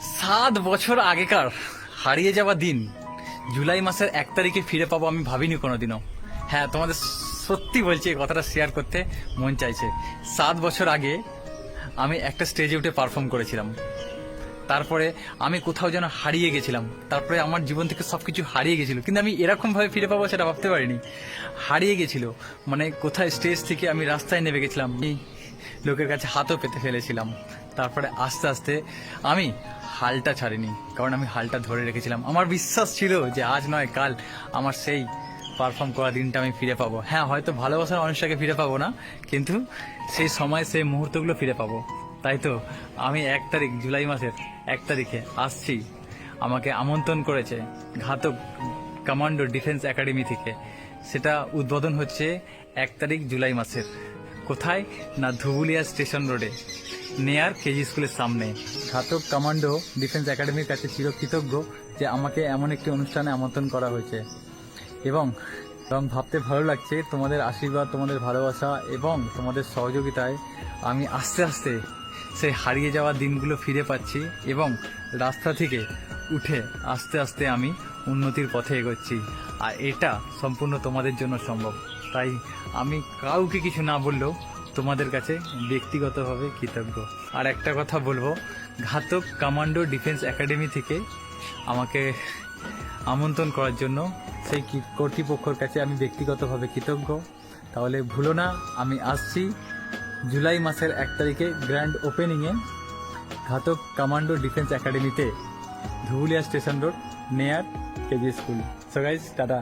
সাত বছর আগেকার। হারিয়ে যাওয়া দিন। জুলাই মাসের এক তারিখে ফিরে পাবো আমি ভাবিনি কোনোদিনও। হ্যাঁ তোমাদের সত্যি বলছি, এই কথাটা শেয়ার করতে মন চাইছে। সাত বছর আগে আমি একটা স্টেজে উঠে পারফর্ম করেছিলাম। তারপরে আমি কোথাও যেন হারিয়ে গেছিলাম। তারপরে আমার জীবন থেকে সব কিছু হারিয়ে গেছিল। কিন্তু আমি এরকমভাবে ফিরে পাবো সেটা ভাবতে পারিনি। হারিয়ে গেছিল। মানে কোথায় স্টেজ থেকে আমি রাস্তায় নেমে গেছিলাম। লোকের কাছে হাতও পেতে ফেলেছিলাম। তারপরে আস্তে আস্তে আমি হালটা ছাড়িনি, কারণ আমি হালটা ধরে রেখেছিলাম। আমার বিশ্বাস ছিল যে আজ নয়, কাল আমার সেই পারফর্ম করা দিনটা আমি ফিরে পাবো। হ্যাঁ হয়তো ভালোবাসার মানুষটাকে ফিরে পাবো না, কিন্তু সেই সময়, সেই মুহূর্তগুলো ফিরে পাবো। তাই তো, আমি এক তারিখ, জুলাই মাসের এক তারিখে আসছি। আমাকে আমন্ত্রণ করেছে ঘাতক কমান্ডো ডিফেন্স একাডেমি থেকে। সেটা উদ্বোধন হচ্ছে এক তারিখ, জুলাই মাসের। কোথায় না ধুবুলিয়া স্টেশন রোডে? নেয়ার কেজি স্কুলের সামনে। ঘাতক কমান্ডো ডিফেন্স একাডেমির কাছে চিরকৃতজ্ঞ যে আমাকে এমন একটি অনুষ্ঠানে আমন্ত্রণ করা হয়েছে। এবং এবং ভাবতে ভালো লাগছে তোমাদের আশীর্বাদ, তোমাদের ভালোবাসা এবং তোমাদের সহযোগিতায় আমি আস্তে আস্তে সেই হারিয়ে যাওয়া দিনগুলো ফিরে পাচ্ছি এবং রাস্তা থেকে উঠে আস্তে আস্তে আমি উন্নতির পথে এগোচ্ছি। আর এটা সম্পূর্ণ তোমাদের জন্য সম্ভব। তাই আমি কাউকে কিছু না বললেও তোমাদের কাছে ব্যক্তিগতভাবে কৃতজ্ঞ। আর একটা কথা বলব, ঘাতক কমান্ডো ডিফেন্স একাডেমি থেকে আমাকে আমন্ত্রণ করার জন্য সেই কর্তৃপক্ষর কাছে আমি ব্যক্তিগতভাবে কৃতজ্ঞ। তাহলে ভুলো না, আমি আসছি জুলাই মাসের এক তারিখে গ্র্যান্ড ওপেনিংয়ে ঘাতক কমান্ডো ডিফেন্স একাডেমিতে Dhubulia station road, near KG school. So guys tata.